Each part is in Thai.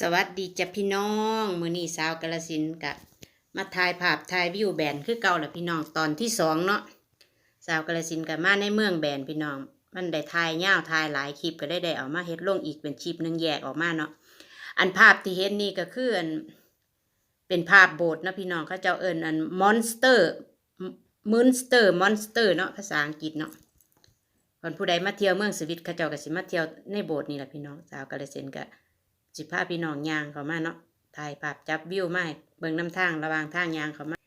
สวัสดีจ้ะพี่น้องมือนี้สาวกาลสินกะมาถ่ายภาพถ่ายวิวแบนคือเก่าแหละพี่น้องตอนที่สองเนาะสาวกาลสินกะมาในเมืองแบนพี่น้อง มันได้ถ่ายยาวถ่ายหลายคลิปก็ได้ได้เอามาเฮ็ดลงอีกเป็นคลิปหนึงแยกออกมาเนาะอันภาพที่เห็นนี่ก็คืออันเป็นภาพโบสถ์นะพี่น้องเขาเจ้าเอิ้นอันมอนสเตอร์มอนสเตอร์มอนสเตอร์เนาะภาษาอังกฤษเนาะคนผู้ใดมาเที่ยวเมืองสวิตเขาเจ้าก็สิมาเที่ยวในโบสถ์นี่แหละพี่น้องสาวกาลเซนก็ สิพาพี่น้องยางเขามาเนาะถ่ายภาพจับวิวมาเบิ่งน้ำทางระวางทางยางเขามา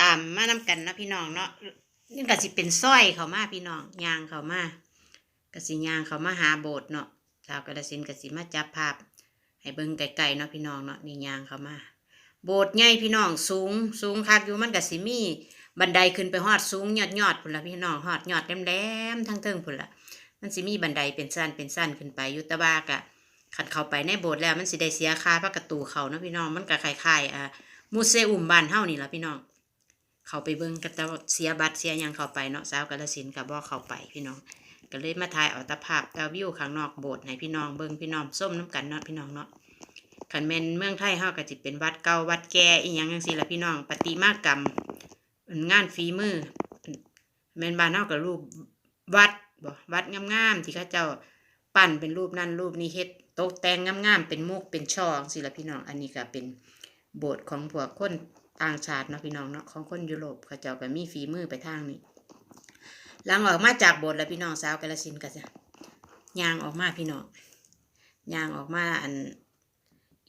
ตามมานํกันนะพี่น้องเนาะนี่ก็สิเป็นสร้อยเขามาพี่น้องยางเขามากสิยางเขามาหาโบสถ์เนาะสาวกาลเซนกสิมาจับภาพ ให้เบิ่งไกลๆเนาะพี่น้องเนาะนี่ยางเขามา โบสถ์ใหญ่พี่น้องสูง สูงคักอยู่มันกสิมีบันไดขึ้นไปฮอดสูงยอดยอดพุ่นละพี่น้องฮอดยอดแหลมๆทั้งเทิงพุ่นละมันสิมีบันไดเป็นสั้นเป็นสั้นขึ้นไปยุตบากะ ขัดเข้าไปในโบสถ์แล้วมันสิได้เสียค่าพระกระตูเขานะพี่น้องมันก็คล้ายๆอ่ามูเซอุมบ้านเฮานี่ละพี่น้อง เขาไปเบิ่งก็จะเสียบัตรเสียยังเข้าไปเนาะสาวกาฬสินก็บ่เข้าไปพี่น้อง ก็เลยมาถ่ายเอาตะภาพแตะวิวข้างนอกโบสถ์ให้พี่น้องเบิ่งพี่น้องส้มน้ำกันเนาะพี่น้องเนาะคันแม่นเมืองไทยเฮาก็สิเป็นวัดเก่าวัดแก่อีหยังจังซี่ละพี่น้องประติมากรรมงานฝีมือแม่นบ้านเฮาก็รูปวัดบ่วัดงามๆที่เขาเจ้าปั้นเป็นรูปนั่นรูปนี้เฮ็ด ตกแต่งงามๆเป็นมุกเป็นช่อสิละพี่น้อง อันนี้ก็เป็นโบสถ์ของพวกคนต่างชาติเนาะพี่น้องเนาะของคนยุโรปเขาเจ้าก็มีฝีมือไปทางนี้หลังออกมาจากโบสถ์แล้วพี่น้องสาวกาลสินก็จะยางออกมาพี่น้องยางออกมาอัน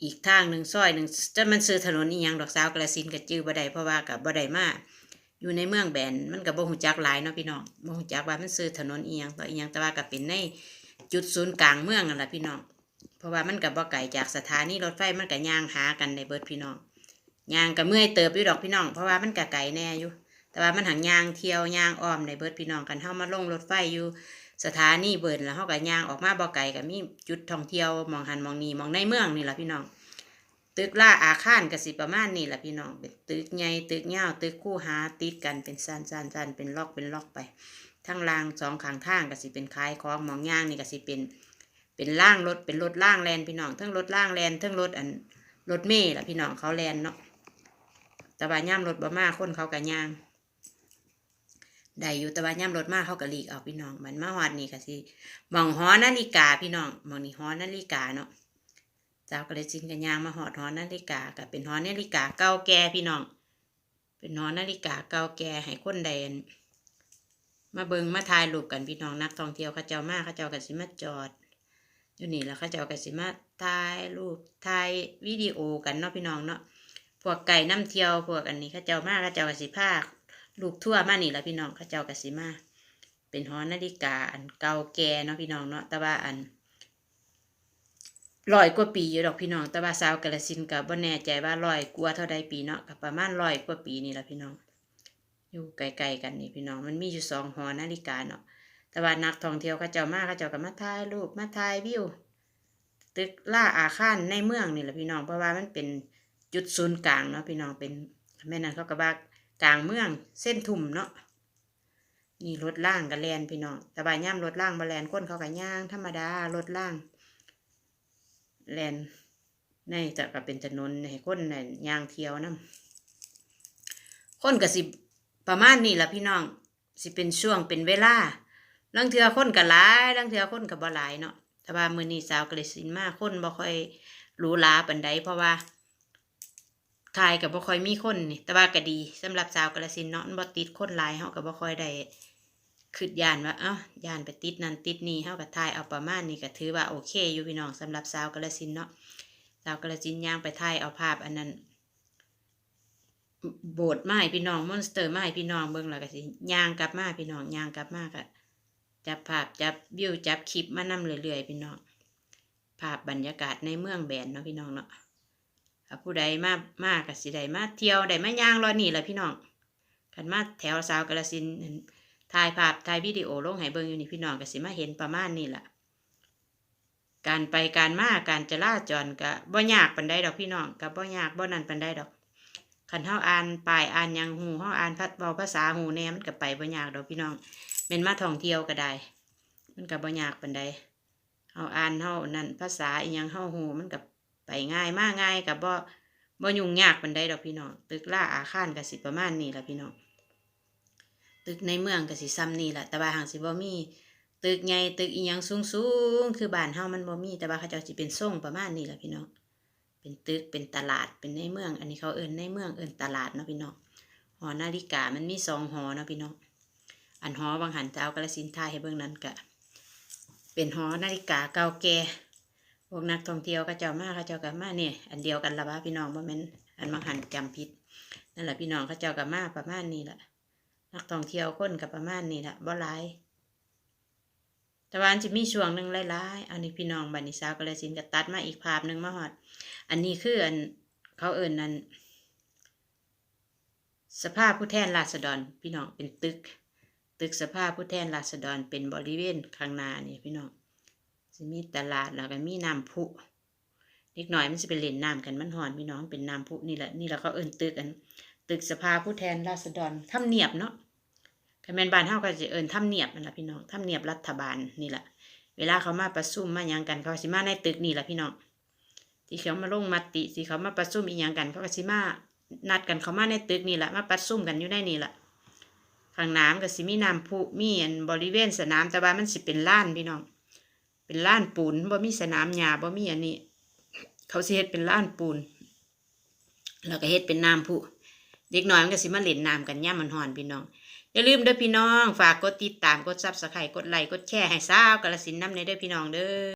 อีกทางหนึ่งซอยหนึ่งจะมันซื้อถนนอีหยังดอกสาวกาลสินธุ์ก็จื้อบ่ได้เพราะว่ากับบ่ได้มาอยู่ในเมืองแบนมันก็บ่ฮู้จักหลายเนาะพี่น้องบ่ฮู้จักว่ามันซื้อถนนอีหยังต่ออีหยังแต่ว่าก็เป็นในจุดศูนย์กลางเมืองนั่นแหละพี่น้อง เพราะว่ามันก็บ่ไกลจากสถานีรถไฟมันก็ย่างหากันได้เบิร์ดพี่น้องย่างก็เมื่อยเติบอยู่ดอกพี่น้อง เพราะว่ามันก็ไกลแน่อยู่แต่ว่ามันหังย่างเที่ยวย่างอ้อมได้เบิร์ดพี่น้องกันเฮามาลงรถไฟอยู่สถานีเบิร์ดแล้วเฮาก็ย่างออกมาบ่อไกลก็มีจุดท่องเที่ยวมองหันมองนีมองในเมืองนี่แหละพี่น้อง ตึกล่าอาคารก็สิประมาณนี้แหละพี่น้องเป็นตึกใหญ่ตึกยาตึกคู่หาติดกันเป็นสั้นสั้นสั้นเป็นล็อกเป็นล็อกไปทั้งรางสองข้างทางก็สิเป็นคล้ายของมองย่างนี่ก็สิเป็น เป็นล่างรถเป็นรถล่างแลนพี่น้องทั้งรถล่างแลนทั้งรถอันรถเมล์ล่ะพี่น้องเขาแลนเนาะต่ว่าย่ามรถบ่มาคนเขาก็ย่างได้อยู่ต่ว่าย่ามรถมาเขาก็หลีกเอาพี่น้องมันมาฮอดนี่ก็สิหมองหอนาฬิกาพี่น้องหมองนี่หอนาฬิกาเนาะสาก็เลยจินกันยางมาหอดหอนาฬิกากับเป็นหอนาฬิกาเก่าแก่พี่น้อง เป็นหอนาฬิกาเก่าแก่ให้คนแดนมาเบิงมาถ่ายรูปกันพี่น้องนักท่องเที่ยวเขาเจ้ามาเขาเจ้ากันสิมาจอด อยู่นี่แล้วเขาเจ้ากันสิมาถ่ายรูปถ่ายวิดีโอกันเนาะพี่น้องเนาะพวกไก่น้ำเที่ยวพวกอันนี้เขาเจ้ามาเขาเจ้ากันสิพาลูกทั่วมานี่แหละพี่น้องเขาเจ้ากันสิมาเป็นหอนาฬิกาอันเก่าแก่เนาะพี่น้องเนาะแต่ว่าอันร้อยกว่าปีอยู่ดอกพี่น้อง แต่ว่าสาวกาลสินกับบ่แน่ใจว่าร้อยกว่าเท่าใดปีเนาะกับประมาณร้อยกว่าปีนี่ละพี่น้อง อยู่ไกลๆกันนี่พี่น้อง มันมีอยู่สองหอนาฬิกาเนาะ แต่ว่านักท่องเที่ยวเขาเจ้ามาเขาเจ้าก็มาถ่ายรูปมาถ่ายวิว ตึกล่าอาคารในเมืองนี่แหละพี่น้องเพราะว่ามันเป็นจุดศูนย์กลางเนาะพี่น้องเป็นแม่นั้นเขาก็ว่ากลางเมืองเส้นทุ่มเนาะนี่รถล่างกับแลนพี่น้องแต่ว่าย่ำรถล่างมาแลนคนเขาก็ย่าง ธรรมดารถล่างแลนในจะก็เป็นถนนให้คนน่ะย่างเที่ยวนํคนก็สิประมาณนี้ละพี่น้องสิเป็นช่วงเป็นเวลา ลังเทือคนก็หลายลังเทือคนก็บ่หลายเนาะแต่ว่ามือนี้สาวกฤษินมากคนบ่ค่อยหรูหราปานใดเพราะว่าทายก็บ่ค่อยมีคนนี่แต่ว่าก็ดีสำหรับสาวกฤษินเนาะบ่ติดคนหลายเฮาก็บ่ค่อยได้คิดยานว่าเอ้ายานไปติดนั่นติดนี่เฮาก็ทายเอาประมาณนี้ก็ถือว่าโอเคอยู่พี่น้องสำหรับสาวกฤษินเนาะสาวกฤษินย่างไปทายเอาภาพอันนั้นโบสถ์มาให้พี่น้องมอนสเตอร์มาให้พี่น้องเบิ่งแล้วก็สิย่างกลับมาพี่น้องย่างกลับมาก็ จับภาพจับวิวจับคลิปมานำเรื่อยๆพี่น้อง ภาพบรรยากาศในเมืองแบนเนาะพี่น้องเนาะผู้ใดมามาก็สิได้มาเที่ยวได้มาย่างรอนี่แหละพี่น้องคันมาแถวสาวกาฬสินถ่ายภาพถ่ายวิดีโอลงให้เบิ่งอยู่นี่พี่น้องก็สิมาเห็นประมาณนี้ล่ะการไปการมาการจราจรก็บ่ยากปานใดดอกพี่น้องก็บ่ยากบ่นันปานใดดอกคันเฮาอ่านป้ายอ่านยังหูเฮาอ่านพัดเว้าภาษาหูแหน่มันก็ไปบ่ยากดอกพี่น้อง ม่นมาท่องเที่ยวก็ได้ มันก็บ่ยากปานใดเฮาอ่านเฮานั่นภาษาอีหยังเฮาหูมันก็ไปไปง่ายมากง่ายกับบ่บ่ยุ่งยากปานใดดอกพี่น้องตึกล่าอาคารก็สิประมาณนี้ล่ะพี่น้องตึกในเมืองก็สิซ้ำนี่ล่ะแต่ว่าหางสิบ่มีตึกใหญ่ตึกอีหยังสูงๆคือบ้านเฮามันบ่มีแต่ว่าเขาเจ้าสิเป็นทรงประมาณนี้ล่ะพี่น้องเป็นตึกเป็นตลาดเป็นในเมือง อันนี้เขาเอิ้นในเมืองเอิ้นตลาดเนาะพี่น้องหอนาฬิกามันมีสองหอเนาะพี่น้อง อันหอบางหันจะเอากระสินธุ์ไทยให้เบิ่งนั้นก็เป็นหอนาฬิกาเก่าแก่พวกนักท่องเที่ยวก็เจ้ามาเขาเจ้าก็มาเนี่ยอันเดียวกันละวะพี่น้องบ่แม่นอันบางหันจำผิดนั่นแหละพี่น้องเขาเจ้าก็มาประมาณนี้แหละนักท่องเที่ยวคนก็ประมาณนี้แหละบ่หลายแต่ว่าอันจะมีช่วงหนึ่งหลายๆอันนี้พี่น้องบัดนิสาวก็เลยสินก็ตัดมาอีกภาพหนึ่งมาหอด อันนี้คืออันเขาเอิญนั่นสภาพผู้แทนราษฎรพี่น้องเป็นตึก ตึกสภาพผู้แทนราษฎรเป็นบริเวณข้างหน้านี่พี่น้องจะมีตลาดแล้วก็มีน้ำพุเล็กหน่อยมันจะเป็นเล่นน้ำกันมันหอนพี่น้องเป็นน้ำพุนี่แหละนี่แหละเขาเอิญตึกอัน ตึกสภาผู้แทนราษฎรทำเนียบเนาะคะแนนบานเฮาก็จะเอิญทำเนียบนั่นแหละพี่น้องทำเนียบรัฐบาลนี่แหละเวลาเขามาประชุมมาหยังกันเขาสิมาในตึกนี่แหละพี่น้องที่เขามาลงมติที่เขามาประชุมอีหยังกันเขาก็สิมานัดกันเขามาในตึกนี่แหละมาประชุมกันอยู่ในนี่แหละ ข้างน้ำก็สิมีน้ำพุมีอันบริเวณสนามแต่ว่ามันสิเป็นล้านพี่น้อง เป็นล้านปูนบ่มีสนามหญ้าบ่มีอันนี้ เขาสิเฮ็ดเป็นล้านปูน แล้วก็เฮ็ดเป็นน้ำพุเด็กน้อยมันก็สิมาเล่นน้ำกันย่ามันหอนพี่น้องอย่าลืมเด้อพี่น้อง ฝากกดติดตามกดซับสไครต์กดไลค์กดแชร์ให้สาวกาลสินน้ำในเด้อพี่น้องเด้อ